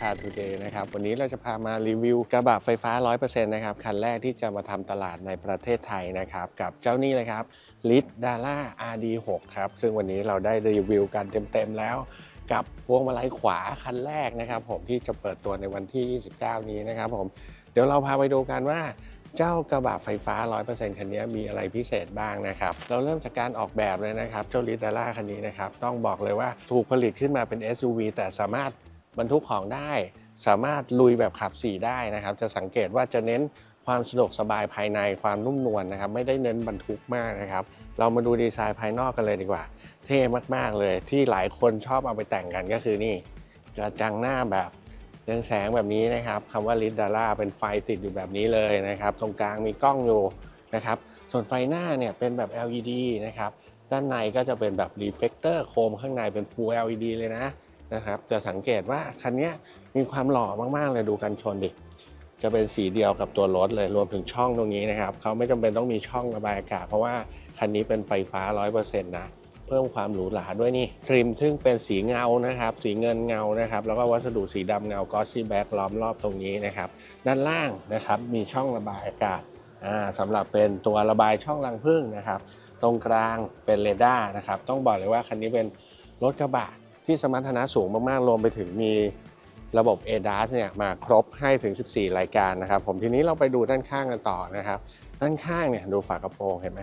คาร์ทูเดย์นะครับ วันนี้เราจะพามารีวิวกระบะไฟฟ้า 100%นะครับ คันแรกที่จะมาทำตลาดในประเทศไทยนะครับ กับเจ้านี่เลยครับลิดดาร่า RD6 ครับ ซึ่งวันนี้เราได้รีวิวกันเต็มๆแล้วกับพวงมาลัยขวาคันแรกนะครับ ผมที่จะเปิดตัวในวันที่ 29 นี้นะครับผมเดี๋ยวเราพาไปดูกันว่าเจ้ากระบะไฟฟ้า 100%คันนี้มีอะไรพิเศษบ้างนะครับ เราเริ่มจากการออกแบบเลยนะครับ เจ้าลิดาร่าคันนี้นะครับ ต้องบอกเลยว่าถูกผลิตขึ้นมาเป็น SUV แต่สามารถ บรรทุกของได้ สามารถลุยแบบขับ 4 ได้นะครับ จะสังเกตว่าจะเน้นความสะดวกสบายภายในความนุ่มนวลนะครับ ไม่ได้เน้นบรรทุกมากนะครับ เรามาดูดีไซน์ภายนอกกันเลยดีกว่า เท่มากๆเลยที่หลายคนชอบเอาไปแต่งกันก็คือนี่กระจังหน้าแบบเรืองแสงแบบนี้นะครับคำว่าลิดดาร่าเป็นไฟติดอยู่แบบนี้เลยนะครับ ตรงกลางมีกล้องอยู่นะครับ ส่วนไฟหน้าเนี่ยเป็นแบบ LED นะครับ ด้านในก็จะเป็นแบบรีเฟกเตอร์โคมข้างในเป็น Full LED เลยนะ นะครับจะสังเกตว่าคันนี้มีความหล่อมากๆเลยดูกันชนดิจะเป็นสีเดียวกับตัวรถเลยรวมถึงช่องตรงนี้นะครับเขาไม่จำเป็นต้องมีช่องระบายอากาศเพราะว่าคันนี้เป็นไฟฟ้า 100%นะเพิ่มความหรูหราด้วยนี่ทริมซึ่งเป็นสีเงานะครับ สีเงินเงานะครับ แล้วก็วัสดุสีดำเงากอสซี่แบ็กล้อมรอบตรงนี้นะครับ ด้านล่างนะครับมีช่องระบายอากาศอ่าสำหรับเป็นตัวระบายช่องรังผึ้งนะครับ ตรงกลางเป็นเรดาร์นะครับ ต้องบอกเลยว่าคันนี้เป็นรถกระบะ ที่สมรรถนะสูงมากๆรวมไปถึงมีระบบ ADAS เนี่ยมาครบให้ถึง 14 รายการนะครับ ผมทีนี้เราไปดูด้านข้างกันต่อนะครับ ด้านข้างเนี่ยดูฝากระโปรงเห็นไหม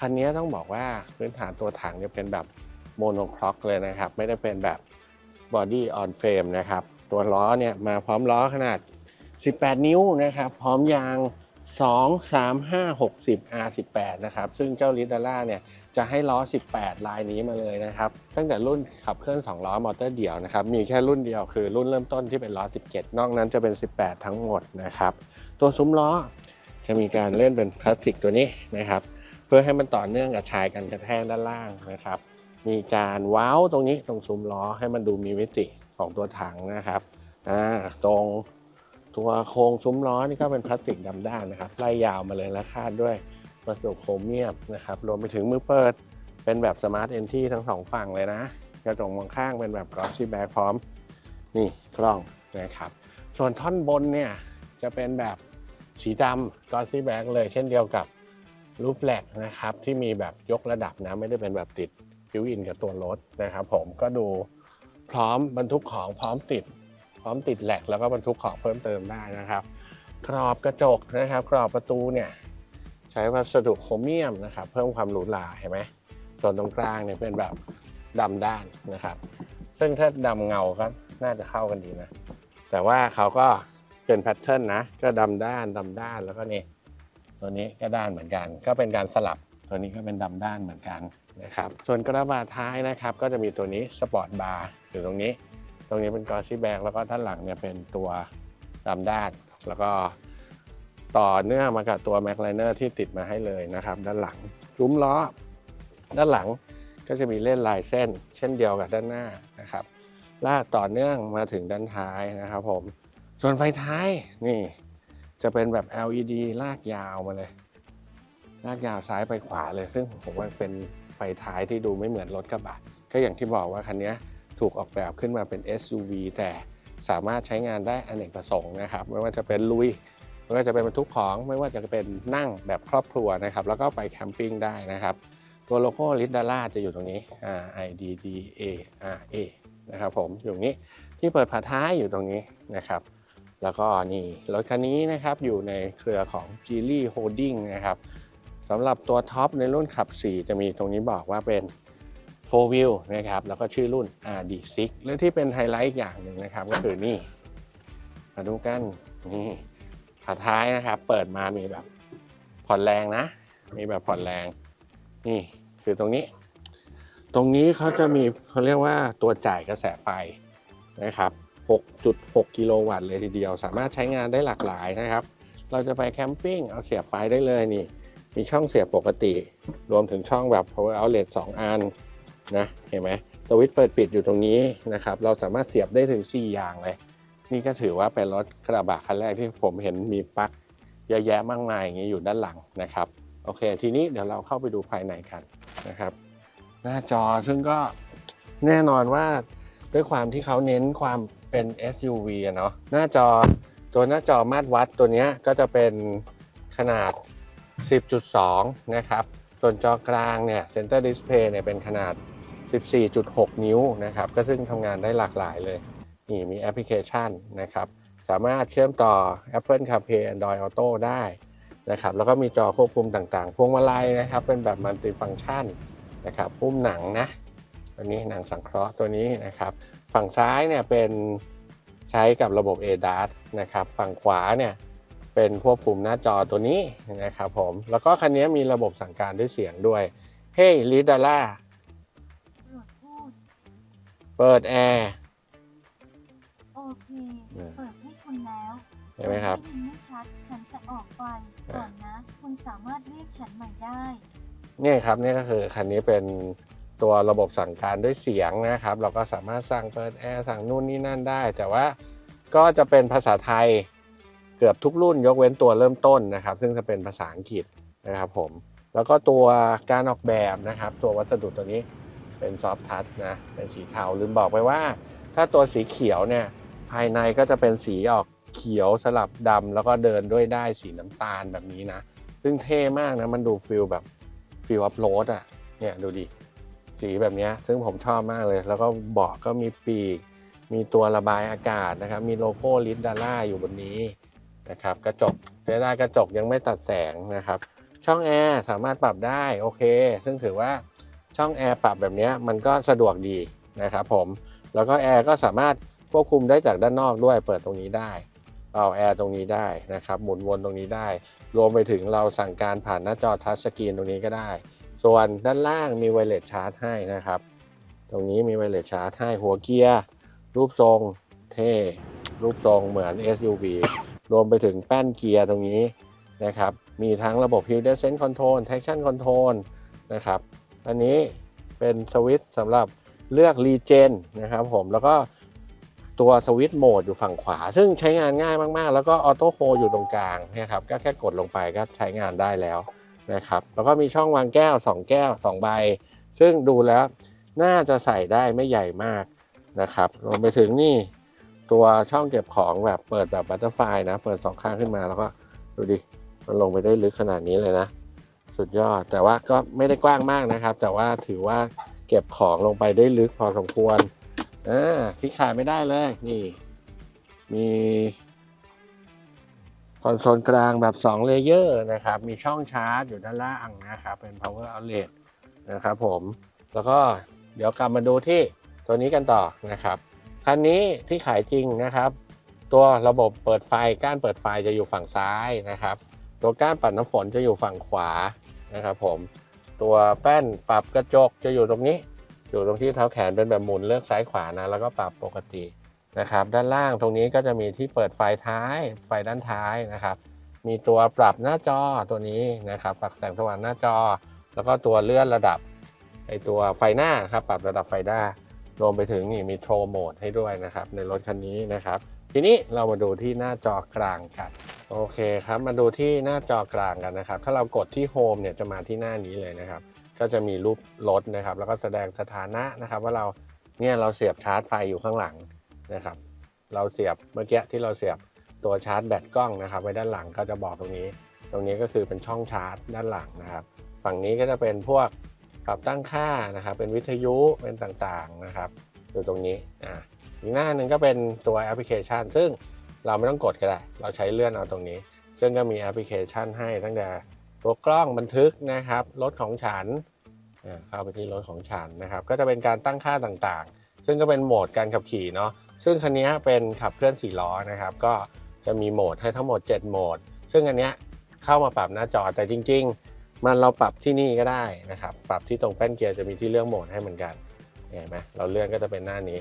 คันนี้ต้องบอกว่าพื้นฐานตัวถังเนี่ยเป็นแบบโมโนคล็อกเลยนะครับ ไม่ได้เป็นแบบบอดี้ออนเฟรมนะครับ ตัวล้อเนี่ยมาพร้อมล้อขนาด 18 นิ้วนะครับ พร้อมยาง 2 3 5 60 R18 นะครับ ซึ่งเจ้าลิดาร่าเนี่ย จะให้ล้อ 18 ลายนี้มาเลยนะครับ ตั้งแต่รุ่นขับเคลื่อน2ล้อมอเตอร์เดี่ยวนะครับ มีแค่รุ่นเดียวคือรุ่นเริ่มต้นที่เป็นล้อ 17 นอกนั้นจะเป็น 18 ทั้งหมดนะครับ ตัวซุ้มล้อจะมีการเล่นเป็นพลาสติกตัวนี้นะครับ เพื่อให้มันต่อเนื่องกับชายกันกระแทกด้านล่างนะครับ มีการว้าวตรงนี้ตรงซุ้มล้อให้มันดูมีมิติของตัวถังนะครับอ่าตรงตัวโครงซุ้มล้อนี่ก็เป็นพลาสติกดำด้านนะครับไล่ยาวมาเลยและคาดด้วย วัสดุโครเมียมนะครับ รวมไปถึงมือเปิดเป็นแบบสมาร์ทเอนที่ทั้งสองฝั่งเลยนะ กระจกมองข้างเป็นแบบกรอสซี่แบ็พร้อม นี่กล้องนะครับ ส่วนท่อนบนเนี่ยจะเป็นแบบสีดำกรอสซี่แบ็เลย เช่นเดียวกับรูฟแลกนะครับ ที่มีแบบยกระดับนะ ไม่ได้เป็นแบบติดฟิวอินกับตัวรถนะครับ ผมก็ดูพร้อมบรรทุกของพร้อมติด พร้อมติดแหลกแล้วก็บรรทุกของเพิ่มเติมได้นะครับกรอบกระจกนะครับ กรอบประตูเนี่ย ช้วัสดุโครเมียมนะครับ เพิ่มความหรูหราเห็นไหมส่วนตรงกลางเนี่ยเป็นแบบดำด้านนะครับ ซึ่งถ้าดำเงาก็น่าจะเข้ากันดีนะ แต่ว่าเขาก็เป็นแพทเทิร์นนะ ก็ดำด้านดำด้านแล้วก็นี่ตัวนี้ก็ด้านเหมือนกัน ก็เป็นการสลับตัวนี้ก็เป็นดำด้านเหมือนกันนะครับส่วนกระบะท้ายนะครับ ก็จะมีตัวนี้สปอร์ตบาร์อยู่ตรงนี้ ตรงนี้เป็นกอซี่แบ็กแล้วก็ด้านหลังเนี่ยเป็นตัวดำด้านแล้วก็ ต่อเนื่องมากับตัวแม็กไลเนอร์ที่ติดมาให้เลยนะครับ ด้านหลังซุ้มล้อ ด้านหลังก็จะมีเล่นลายเส้น เช่นเดียวกับด้านหน้านะครับลากต่อเนื่องมาถึงด้านท้ายนะครับผมส่วนไฟท้ายนี่จะเป็นแบบ LED ลากยาวมาเลย ลากยาวซ้ายไปขวาเลย ซึ่งผมว่าเป็นไฟท้ายที่ดูไม่เหมือนรถกระบะก็อย่างที่บอกว่าคันนี้ถูกออกแบบขึ้นมาเป็น SUV แต่สามารถใช้งานได้อเนกประสงค์นะครับ ไม่ว่าจะเป็นลุย ม่ว่าจะเป็นบรรทุกของไม่ว่าจะเป็นนั่งแบบครอบครัวนะครับ แล้วก็ไปแคมปิ้งได้นะครับ ตัวโลโก้ลิดดาร่าจะอยู่ตรงนี้ R I D D A R A นะครับผมอยู่ตรงนี้ที่เปิดฝาท้ายอยู่ตรงนี้นะครับ แล้วก็นี่รถคันนี้นะครับอยู่ในเครือของ g e l y Holding นะครับสำหรับตัวท็อปในรุ่นขับ 4 จะมีตรงนี้บอกว่าเป็น4 wheel นะครับแล้วก็ชื่อรุ่น RD6 และที่เป็นไฮไลท์อย่างหนึ่งนะครับ ก็คือนี่มาดูกันนี่ ฝาท้ายนะครับ เปิดมามีแบบผ่อนแรงนะ มีแบบผ่อนแรง นี่คือตรงนี้ ตรงนี้เขาจะมีเขาเรียกว่าตัวจ่ายกระแสไฟนะครับ 6.6 กิโลวัตต์เลยทีเดียว สามารถใช้งานได้หลากหลายนะครับ เราจะไปแคมปิ้งเอาเสียบไฟได้เลยนี่ มีช่องเสียบปกติ รวมถึงช่องแบบ power outlet 2 อันนะ เห็นไหมสวิตช์เปิดปิดอยู่ตรงนี้นะครับ เราสามารถเสียบได้ถึง 4 อย่างเลย นี่ก็ถือว่าเป็นรถกระบะคันแรกที่ผมเห็นมีปลั๊กเยอะแยะมากมายอย่างนี้อยู่ด้านหลังนะครับโอเค ทีนี้เดี๋ยวเราเข้าไปดูภายในกันนะครับ หน้าจอซึ่งก็แน่นอนว่าด้วยความที่เขาเน้นความเป็น SUV อะเนาะหน้าจอตัวหน้าจอมาตรวัดตัวนี้ก็จะเป็นขนาด 10.2 นะครับ ส่วนจอกลางเนี่ย Center Display เนี่ยเป็นขนาด 14.6 นิ้วนะครับ ก็ซึ่งทำงานได้หลากหลายเลย นี่มีแอปพลิเคชันนะครับ สามารถเชื่อมต่อ Apple CarPlay Android Auto ได้นะครับ แล้วก็มีจอควบคุมต่างๆ พวงมาลัยนะครับ เป็นแบบมัลติฟัง c t ชันนะครับพุ่มหนังนะ ตัวนี้หนังสังเคราะห์ตัวนี้นะครับ ฝั่งซ้ายเนี่ยเป็นใช้กับระบบ ADAS นะครับ ฝั่งขวาเนี่ยเป็นควบคุมหน้าจอตัวนี้นะครับผม แล้วก็คันนี้มีระบบสั่งการด้วยเสียงด้วย Hey l i d a l a โปรดพูดเปิดแอร์ เคอืมเปิดให้คุณแล้วเห็นไหมครับฉันได้ยินไม่ชัดฉันจะออกไปก่อนนะคุณสามารถเรียกฉันใหม่ได้เนี่ยครับนี่ก็คือคันนี้เป็นตัวระบบสั่งการด้วยเสียงนะครับ เราก็สามารถสั่งเปิดแอร์สั่งนู่นนี่นั่นได้ แต่ว่าก็จะเป็นภาษาไทยเกือบทุกรุ่นยกเว้นตัวเริ่มต้นนะครับ ซึ่งจะเป็นภาษาอังกฤษนะครับผมแล้วก็ตัวการออกแบบนะครับ ตัววัสดุตัวนี้เป็นซอฟท์ทัชนะเป็นสีเทาลืมบอกไปว่า ถ้าตัวสีเขียวเนี่ย ภายในก็จะเป็นสีออกเขียวสลับดำแล้วก็เดินด้วยได้สีน้ำตาลแบบนี้นะ ซึ่งเท่มากนะ มันดูฟิลแบบฟิลอัพโหลดอะเนี่ยดูดิสีแบบนี้ซึ่งผมชอบมากเลย แล้วก็เบาะก็มีปีก มีตัวระบายอากาศนะครับ มีโลโก้ลิดดาร่าอยู่บนนี้นะครับ กระจกเสียดายกระจกยังไม่ตัดแสงนะครับ ช่องแอร์สามารถปรับได้โอเค ซึ่งถือว่าช่องแอร์ปรับแบบนี้มันก็สะดวกดีนะครับผม แล้วก็แอร์ก็สามารถ ควบคุมได้จากด้านนอกด้วยเปิดตรงนี้ได้เป่าแอร์ตรงนี้ได้นะครับหมุนวนตรงนี้ได้ รวมไปถึงเราสั่งการผ่านหน้าจอทัชสกรีนตรงนี้ก็ได้ ส่วนด้านล่างมีไวเลสชาร์จให้นะครับ ตรงนี้มีไวเลสชาร์จให้หัวเกียร์รูปทรงเท่รูปทรงเหมือน SUV รวมไปถึงแป้นเกียร์ตรงนี้นะครับ มีทั้งระบบ Hill Descent Control Traction Control นะครับ อันนี้เป็นสวิตช์สำหรับเลือก Regen นะครับผม แล้วก็ ตัวสวิตช์โหมดอยู่ฝั่งขวา ซึ่งใช้งานง่ายมากๆ แล้วก็ออโต้โฮอยู่ตรงกลางเนะครับก็แค่กดลงไปก็ใช้งานได้แล้วนะครับแล้วก็มีช่องวางแก้ว 2 แก้ว 2 ใบ ซึ่งดูแล้วน่าจะใส่ได้ไม่ใหญ่มากนะครับรวมไปถึงนี่ตัวช่องเก็บของแบบเปิดแบบบัตเตอร์ไฟนะ เปิดสองข้างขึ้นมาแล้วก็ดูดิ มันลงไปได้ลึกขนาดนี้เลยนะ สุดยอด แต่ว่าก็ไม่ได้กว้างมากนะครับ แต่ว่าถือว่าเก็บของลงไปได้ลึกพอสมควร อ่าที่ขาดไม่ได้เลย นี่ มีคอนโซลกลางแบบ 2 เลเยอร์นะครับ มีช่องชาร์จอยู่ด้านล่างนะครับ เป็น power outlet นะครับผม แล้วก็เดี๋ยวกลับมาดูที่ตัวนี้กันต่อนะครับ คันนี้ที่ขายจริงนะครับ ตัวระบบเปิดไฟก้านเปิดไฟจะอยู่ฝั่งซ้ายนะครับ ตัวก้านปัดน้ำฝนจะอยู่ฝั่งขวานะครับผม ตัวแป้นปรับกระจกจะอยู่ตรงนี้ อยู่ตรงที่เท้าแขนเป็นแบบหมุนเลือกซ้ายขวานะแล้วก็ปรับปกตินะครับ ด้านล่างตรงนี้ก็จะมีที่เปิดไฟท้ายไฟด้านท้ายนะครับ มีตัวปรับหน้าจอตัวนี้นะครับ ปรับแสงสว่างหน้าจอ แล้วก็ตัวเลื่อนระดับไอตัวไฟหน้าครับปรับระดับไฟหน้ารวมไปถึงนี่มีโทรโหมดให้ด้วยนะครับ ในรถคันนี้นะครับ ทีนี้เรามาดูที่หน้าจอกลางกันโอเคครับ มาดูที่หน้าจอกลางกันนะครับ ถ้าเรากดที่โฮมเนี่ยจะมาที่หน้านี้เลยนะครับ ก็จะมีรูปรถนะครับ แล้วก็แสดงสถานะนะครับ ว่าเราเนี่ยเราเสียบชาร์จไฟอยู่ข้างหลังนะครับ เราเสียบเมื่อกี้ที่เราเสียบตัวชาร์จแบตกล้องนะครับ ไว้ด้านหลังก็จะบอกตรงนี้ ตรงนี้ก็คือเป็นช่องชาร์จด้านหลังนะครับ ฝั่งนี้ก็จะเป็นพวกปรับตั้งค่านะครับ เป็นวิทยุเป็นต่างๆนะครับอยู่ตรงนี้อ่าอีกหน้าหนึ่งก็เป็นตัวแอปพลิเคชัน ซึ่งเราไม่ต้องกดก็ได้ เราใช้เลื่อนเอาตรงนี้ ซึ่งก็มีแอปพลิเคชันให้ตั้งแต่ ตัวกล้องบันทึกนะครับรถของฉันเข้าไปที่รถของฉันนะครับ ก็จะเป็นการตั้งค่าต่างๆ ซึ่งก็เป็นโหมดการขับขี่เนาะซึ่งคันนี้เป็นขับเคลื่อน4ล้อนะครับ ก็จะมีโหมดให้ทั้งหมด 7 โหมด ซึ่งอันเนี้ยเข้ามาปรับหน้าจอแต่จริง ๆ มันเราปรับที่นี่ก็ได้นะครับ ปรับที่ตรงแป้นเกียร์จะมีที่เลือกโหมดให้เหมือนกันเห็นไหมเราเลื่อนก็จะเป็นหน้านี้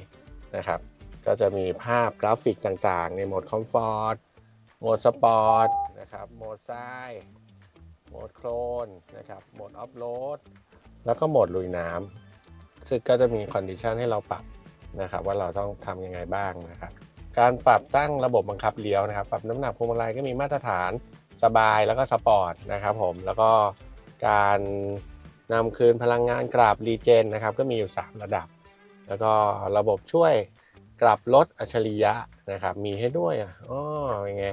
นะครับ ก็จะมีภาพกราฟิกต่างๆ ในโหมดคอมฟอร์ตโหมดสปอร์ตนะครับโหมดทราย โหมดโคลนนะครับ โหมดออฟโรด แล้วก็โหมดลุยน้ำซึ่งก็จะมีคอนดิชันให้เราปรับนะครับ ว่าเราต้องทำยังไงบ้างนะครับ การปรับตั้งระบบบังคับเลี้ยวนะครับ ปรับน้ำหนักพวงมาลัยก็มีมาตรฐานสบายแล้วก็สปอร์ตนะครับผม แล้วก็การนำคืนพลังงานกราบรีเจนนะครับ ก็มีอยู่ 3 ระดับ แล้วก็ระบบช่วยกลับรถอัจฉริยะนะครับ มีให้ด้วยอะอ๋อเป็นไง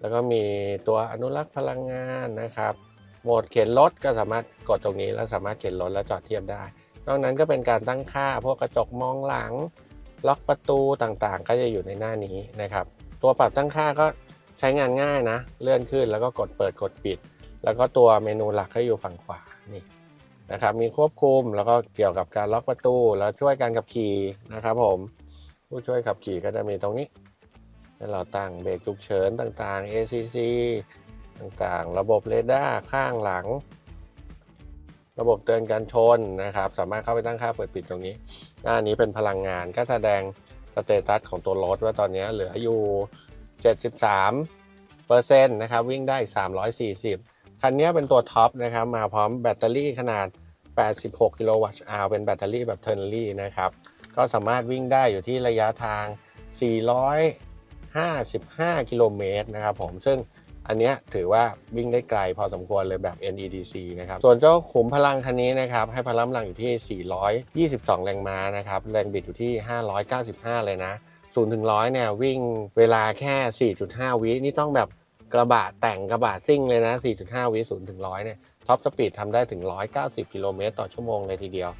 แล้วก็มีตัวอนุรักษ์พลังงานนะครับ โหมดเข็นรถก็สามารถกดตรงนี้แล้วสามารถเข็นรถแล้วจอดเทียบได้ นอกนั้นก็เป็นการตั้งค่าพวกกระจกมองหลัง ล็อกประตูต่างๆ ก็จะอยู่ในหน้านี้นะครับ ตัวปรับตั้งค่าก็ใช้งานง่ายนะ เลื่อนขึ้นแล้วก็กดเปิดกดปิด แล้วก็ตัวเมนูหลักก็อยู่ฝั่งขวานี่นะครับ มีควบคุมแล้วก็เกี่ยวกับการล็อกประตูแล้วช่วยการขับขี่นะครับ ผม ผู้ช่วยขับขี่ก็จะมีตรงนี้ให้เราตั้งเบรกฉุกเฉินต่างๆ ACC ต่างๆ ระบบเรดาร์ข้างหลัง ระบบเตือนการชนนะครับ สามารถเข้าไปตั้งค่าเปิดปิดตรงนี้ หน้านี้เป็นพลังงานก็แสดงสเตตัสของตัวรถว่าตอนนี้เหลืออยู่ 73เปอร์เซ็นต์นะครับวิ่งได้อีก340 คันนี้เป็นตัวท็อปนะครับ มาพร้อมแบตเตอรี่ขนาด 86 กิโลวัตต์อาวเป็นแบตเตอรี่แบบเทอร์นลี่นะครับ ก็สามารถวิ่งได้อยู่ที่ระยะทาง 455 กิโลเมตรนะครับผมซึ่ง อันนี้ถือว่าวิ่งได้ไกลพอสมควรเลยแบบ NEDC นะครับ ส่วนเจ้าขุมพลังคันนี้นะครับ ให้พลังกำลังอยู่ที่ 422 แรงม้านะครับ แรงบิดอยู่ที่ 595 เลยนะ0ถึง100เนี่ยวิ่งเวลาแค่ 4.5 วินี่ต้องแบบกระบะแต่งกระบะซิ่งเลยนะ 4.5 วิ0ถึง100เนี่ยท็อปสปีดทำได้ถึง 190 กิโลเมตรต่อชั่วโมงเลยทีเดียว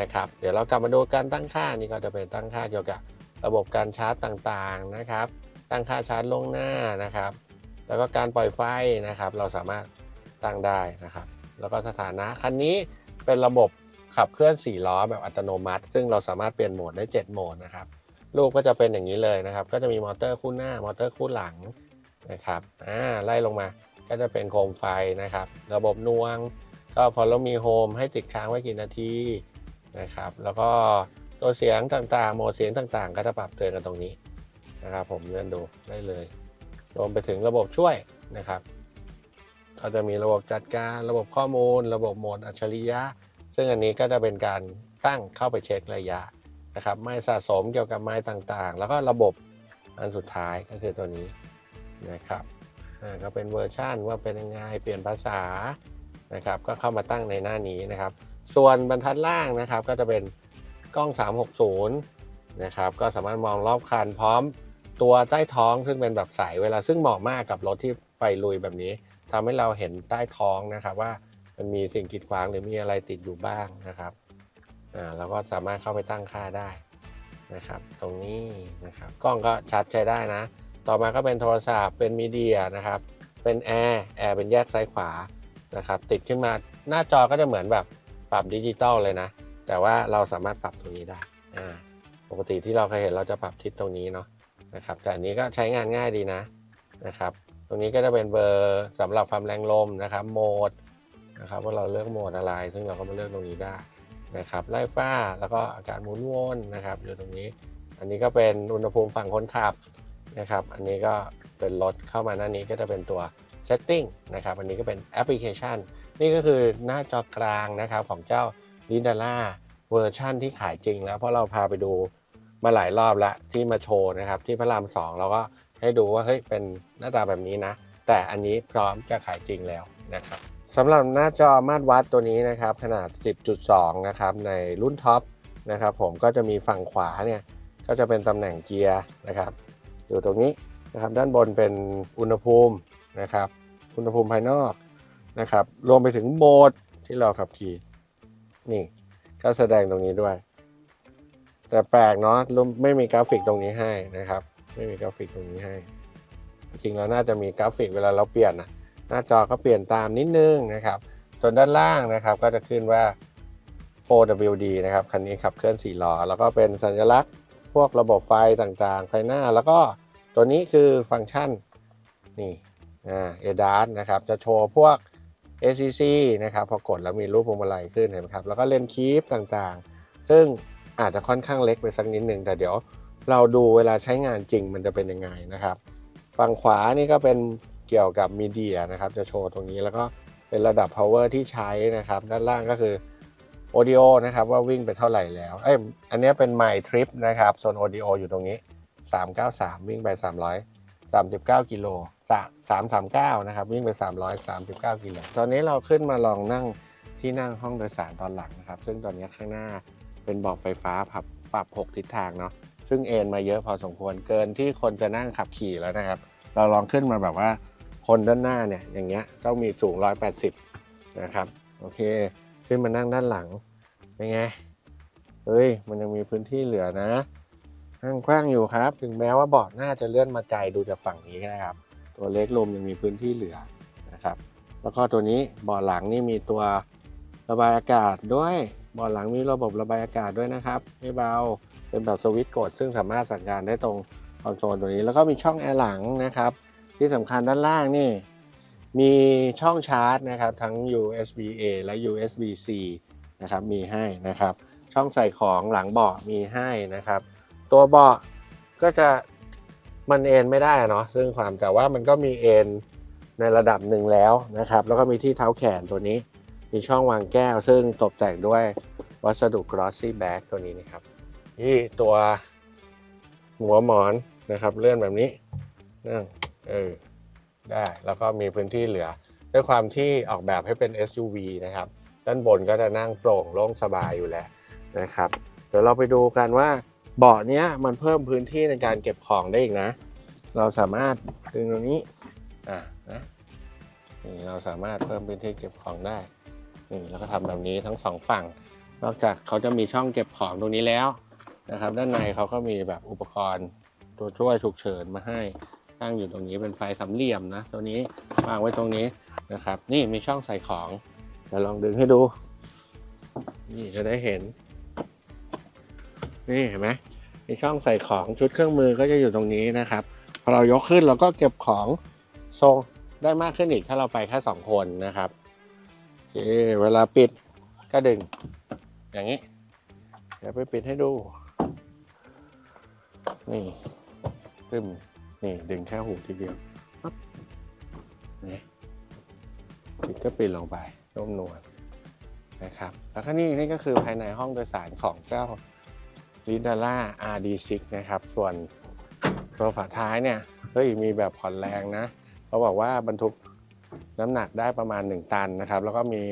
นะครับ เดี๋ยวเรากลับมาดูการตั้งค่านี่ก็จะเป็นตั้งค่าเกี่ยวกับระบบการชาร์จต่างๆนะครับ ตั้งค่าชาร์จลวงหน้านะครับ แล้วก็การปล่อยไฟนะครับ เราสามารถตั้งได้นะครับ แล้วก็สถานะคันนี้เป็นระบบขับเคลื่อน4ล้อแบบอัตโนมัติ ซึ่งเราสามารถเปลี่ยนโหมดได้ 7 โหมดนะครับรูปก็จะเป็นอย่างนี้เลยนะครับ ก็จะมีมอเตอร์คู่หน้ามอเตอร์คู่หลังนะครับอ่าไล่ลงมาก็จะเป็นโคมไฟนะครับ ระบบนวงก็ follow me home ให้ติดค้างไว้กี่นาทีนะครับ แล้วก็ตัวเสียงต่างๆ โหมดเสียงต่างๆ ก็จะปรับเตือนกันตรงนี้นะครับ ผมเลื่อนดูได้เลย รวมไปถึงระบบช่วยนะครับ ก็จะมีระบบจัดการระบบข้อมูล ระบบโหมดอัจฉริยะ ซึ่งอันนี้ก็จะเป็นการตั้งเข้าไปเช็คระยะนะครับ ไม่สะสมเกี่ยวกับไม้ต่างๆ แล้วก็ระบบอันสุดท้ายก็คือตัวนี้นะครับก็เป็นเวอร์ชันว่าเป็นยังไงเปลี่ยนภาษานะครับ ก็เข้ามาตั้งในหน้านี้นะครับ ส่วนบรรทัดล่างนะครับ ก็จะเป็นกล้อง 360นะครับ ก็สามารถมองรอบคันพร้อม ตัวใต้ท้องซึ่งเป็นแบบใสเวลาซึ่งเหมาะมากกับรถที่ไปลุยแบบนี้ทำให้เราเห็นใต้ท้องนะครับว่ามันมีสิ่งกีดขวางหรือมีอะไรติดอยู่บ้างนะครับอ่าเราก็สามารถเข้าไปตั้งค่าได้นะครับ ตรงนี้นะครับกล้องก็ชัดใช้ได้นะ ต่อมาก็เป็นโทรศัพท์เป็นมีเดียนะครับ เป็นแอร์แอร์เป็นแยกซ้ายขวานะครับ ติดขึ้นมาหน้าจอก็จะเหมือนแบบปรับดิจิตอลเลยนะ แต่ว่าเราสามารถปรับตรงนี้ได้อ่าปกติที่เราเคยเห็นเราจะปรับทิศตรงนี้เนาะ นะครับแต่อันนี้ก็ใช้งานง่ายดีนะนะครับ ตรงนี้ก็จะเป็นเบอร์สำหรับความแรงลมนะครับโหมดนะครับว่าเราเลือกโหมดอะไร ซึ่งเราก็มาเลือกตรงนี้ได้นะครับไล่ฟ้าแล้วก็อากาศหมุนวนนะครับอยู่ตรงนี้ อันนี้ก็เป็นอุณหภูมิฝั่งคนขับนะครับ อันนี้ก็เป็นรถเข้ามาหน้านี้ก็จะเป็นตัว setting นะครับ อันนี้ก็เป็นแอปพลิเคชัน นี่ก็คือหน้าจอกลางนะครับของเจ้า l i n d a l a เวอร์ชั่นที่ขายจริงแล้วเพราะเราพาไปดู มาหลายรอบแล้วที่มาโชว์นะครับ ที่พระรามสองเราก็ให้ดูว่าเฮ้ยเป็นหน้าตาแบบนี้นะ แต่อันนี้พร้อมจะขายจริงแล้วนะครับสำหรับหน้าจอมาตรวัดตัวนี้นะครับ ขนาด 10.2 นะครับในรุ่นท็อปนะครับผมก็จะมีฝั่งขวาเนี่ยก็จะเป็นตำแหน่งเกียร์นะครับ อยู่ตรงนี้นะครับด้านบนเป็นอุณหภูมินะครับ อุณหภูมิภายนอกนะครับ รวมไปถึงโหมดที่เราขับขี่นี่ ก็แสดงตรงนี้ด้วย แต่แปลกเนาะไม่มีกราฟิกตรงนี้ให้นะครับ ไม่มีกราฟิกตรงนี้ให้ จริงแล้วน่าจะมีกราฟิกเวลาเราเปลี่ยนนะหน้าจอก็เปลี่ยนตามนิดนึงนะครับส่วนด้านล่างนะครับก็จะขึ้นว่า 4WD นะครับคันนี้ขับเคลื่อน4ล้อแล้วก็เป็นสัญลักษณ์พวกระบบไฟต่างๆไฟหน้า แล้วก็ตัวนี้คือฟังก์ชันนี่อ่า ADAS นะครับจะโชว์พวก ACC นะครับพอกดแล้วมีรูปพวงมาลัยขึ้นเห็นไหมครับแล้วก็เลนคีฟต่างๆ ซึ่ง อาจจะค่อนข้างเล็กไปสักนิดหนึ่งแต่เดี๋ยวเราดูเวลาใช้งานจริงมันจะเป็นยังไงนะครับ ฝั่งขวานี่ก็เป็นเกี่ยวกับมีเดียนะครับ จะโชว์ตรงนี้แล้วก็เป็นระดับ power ที่ใช้นะครับ ด้านล่างก็คือ audio นะครับ ว่าวิ่งไปเท่าไหร่แล้วเอ้ยอันนี้เป็น my trip นะครับโซน audio อยู่ตรงนี้ 393 วิ่งไป 339 กิโล339 นะครับ วิ่งไป 339 กิโลตอนนี้เราขึ้นมาลองนั่งที่นั่งห้องโดยสารตอนหลังนะครับ ซึ่งตอนนี้ข้างหน้า เป็นเบอกไฟฟ้าปรับปรับ 6 ทิศทางเนาะซึ่งเอนมาเยอะพอสมควรเกินที่คนจะนั่งขับขี่แล้วนะครับ เราลองขึ้นมาแบบว่าคนด้านหน้าเนี่ยอย่างเงี้ยต้องมีสูง 180 นะครับ โอเค ขึ้นมานั่งด้านหลังเป็นไงเฮ้ยมันยังมีพื้นที่เหลือนะนั่งกว้างอยู่ครับ ถึงแม้ว่าเบาะหน้าจะเลื่อนมาไกลดูจากฝั่งนี้นะครับ ตัวเล็กลมยังมีพื้นที่เหลือนะครับ แล้วก็ตัวนี้เบาะหลังนี่มีตัวระบายอากาศด้วย เบาะหลังมีระบบระบายอากาศด้วยนะครับไม่เบาเป็นแบบสวิตช์กด ซึ่งสามารถสั่งการได้ตรงคอนโซลตัวนี้ แล้วก็มีช่องแอร์หลังนะครับ ที่สำคัญด้านล่างนี่ มีช่องชาร์จนะครับทั้ง USB A และ USB C นะครับมีให้นะครับ ช่องใส่ของหลังเบาะมีให้นะครับ ตัวเบาะก็จะมันเอนไม่ได้เนาะซึ่งความแต่ว่ามันก็มีเอนในระดับหนึ่งแล้วนะครับ แล้วก็มีที่เท้าแขนตัวนี้ มีช่องวางแก้ว ซึ่งตกแต่งด้วยวัสดุ glossy bag ตัวนี้นะครับที่ตัวหัวหมอนนะครับเลื่อนแบบนี้นั่งเออได้แล้วก็มีพื้นที่เหลือ ด้วยความที่ออกแบบให้เป็น SUV นะครับ ด้านบนก็จะนั่งโปร่งโล่งสบายอยู่แล้วนะครับ เดี๋ยวเราไปดูกันว่าเบาะเนี้ยมันเพิ่มพื้นที่ในการเก็บของได้อีกนะ เราสามารถดึงตรงนี้อะนะนี่เราสามารถเพิ่มพื้นที่เก็บของได้ นี่แล้วก็ทำแบบนี้ทั้งสองฝั่ง นอกจากเขาจะมีช่องเก็บของตรงนี้แล้วนะครับ ด้านในเขาก็มีแบบอุปกรณ์ตัวช่วยฉุกเฉินมาให้ตั้งอยู่ตรงนี้เป็นไฟสามเหลี่ยมนะตัวนี้วางไว้ตรงนี้นะครับ นี่มีช่องใส่ของเดี๋ยวลองดึงให้ดู นี่จะได้เห็น นี่เห็นไหมมีช่องใส่ของชุดเครื่องมือก็จะอยู่ตรงนี้นะครับพอเรายกขึ้นเราก็เก็บของทรงได้มากขึ้นอีกถ้าเราไปแค่สองคนนะครับ เคเวลาปิดก็ดึง อย่างนี้ เดี๋ยวไปปิดให้ดู นี่ตึมนี่ดึงแค่หูทีเดียวนี่ปิดก็ปิดลงไปนุ่มนวลนะครับ แล้วก็นี่นี่ก็คือภายในห้องโดยสารของเจ้าลิดาร่า RD6 นะครับ ส่วนตัวฝาท้ายเนี่ยเฮ้ยมีแบบผ่อนแรงนะ เขาบอกว่าบรรทุก น้ำหนักได้ประมาณ 1 ตันนะครับ แล้วก็มี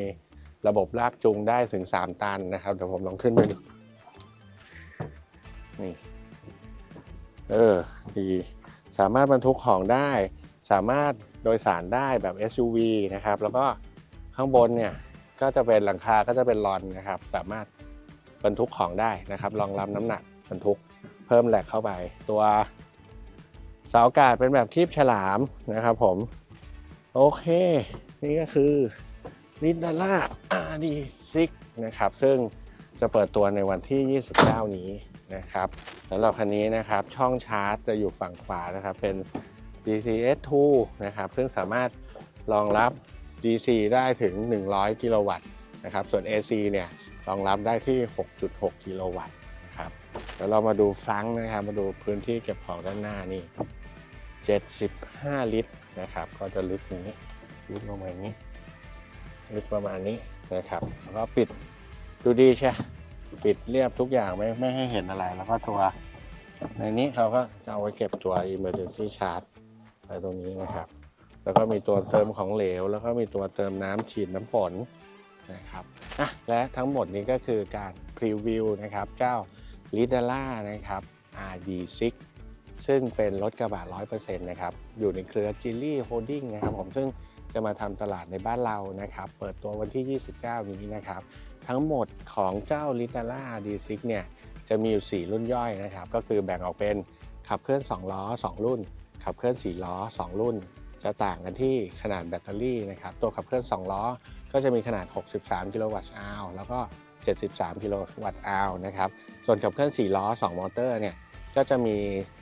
ระบบลากจูงได้ถึง 3 ตันนะครับเดี๋ยวผมลองขึ้นไปดูนี่เออดีสามารถบรรทุกของได้ สามารถโดยสารได้แบบ SUV นะครับ แล้วก็ข้างบนเนี่ยก็จะเป็นหลังคาก็จะเป็นลอนนะครับ สามารถบรรทุกของได้นะครับรองรับน้ำหนักบรรทุกเพิ่มแหลกเข้าไป ตัวเสาอากาศเป็นแบบคีบฉลามนะครับผม โอเค นี่ก็คือลินดาร่า RD6 นะครับ ซึ่งจะเปิดตัวในวันที่ 29 นี้นะครับสำหรับคันนี้นะครับช่องชาร์จจะอยู่ฝั่งขวานะครับ เป็น DCS2 นะครับ ซึ่งสามารถรองรับ DC ได้ถึง 100 กิโลวัตต์นะครับ ส่วน AC เนี่ยรองรับได้ที่ 6.6 กิโลวัตต์นะครับเดี๋ยวเรามาดูฟังนะครับ มาดูพื้นที่เก็บของด้านหน้านี่ 75 ลิตร นะครับ ก็จะลึกอย่างนี้ ลึกประมาณนี้ ลึกประมาณนี้นะครับแล้วก็ปิดดูดีใช่ปิดเรียบทุกอย่างไม่ไม่ให้เห็นอะไร แล้วก็ตัว ในนี้เขาก็จะเอาไว้เก็บตัว emergency charge ไว้ตรงนี้นะครับ แล้วก็มีตัวเติมของเหลว แล้วก็มีตัวเติมน้ำฉีดน้ำฝนนะครับอะและทั้งหมดนี้ก็คือการพรีวิวนะครับเจ้า l i d a l a นะครับ RD6 ซึ่งเป็นรถกระบะ 100%นะครับ อยู่ในเครือ g i l l y Holding นะครับผมซึ่งจะมาทำตลาดในบ้านเรานะครับ เปิดตัววันที่ 29 นี้นะครับ ทั้งหมดของเจ้า l i d a l a RD6 เนี่ย จะมีอยู่ 4 รุ่นย่อยนะครับ ก็คือแบ่งออกเป็นขับเคลื่อน 2 ล้อ 2 รุ่น ขับเคลื่อน 4 ล้อ 2 รุ่น จะต่างกันที่ขนาดแบตเตอรี่นะครับ ตัวขับเคลื่อน 2 ล้อ ก็จะมีขนาด 63 กิโลวัตต์อาวแล้วก็ 73 กิโลวัตต์อาวนะครับ ส่วนขับเคลื่อน 4 ล้อ 2 มอเตอร์เนี่ย ก็จะมี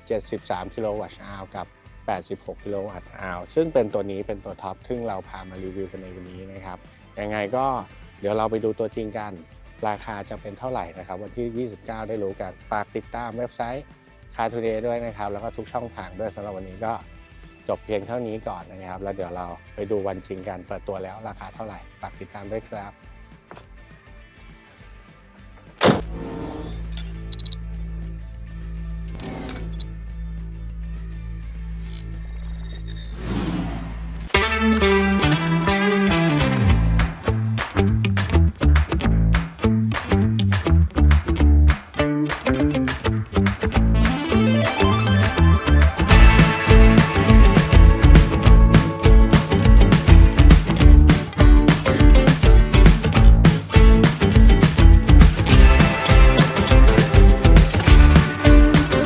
73 กิโลวัตต์อาวกับ 86 กิโลวัตต์อาวซึ่งเป็นตัวนี้เป็นตัวท็อปซึ่งเราพามารีวิวกันในวันนี้นะครับยังไงก็เดี๋ยวเราไปดูตัวจริงกัน ราคาจะเป็นเท่าไหร่นะครับ วันที่ 29 ได้รู้กันฝากติดตามเว็บไซต์ Car Today ด้วยนะครับ แล้วก็ทุกช่องทางด้วยสำหรับวันนี้ก็จบเพียงเท่านี้ก่อนนะครับ แล้วเดี๋ยวเราไปดูวันจริงกันเปิดตัวแล้วราคาเท่าไหร่ฝากติดตามด้วยครับ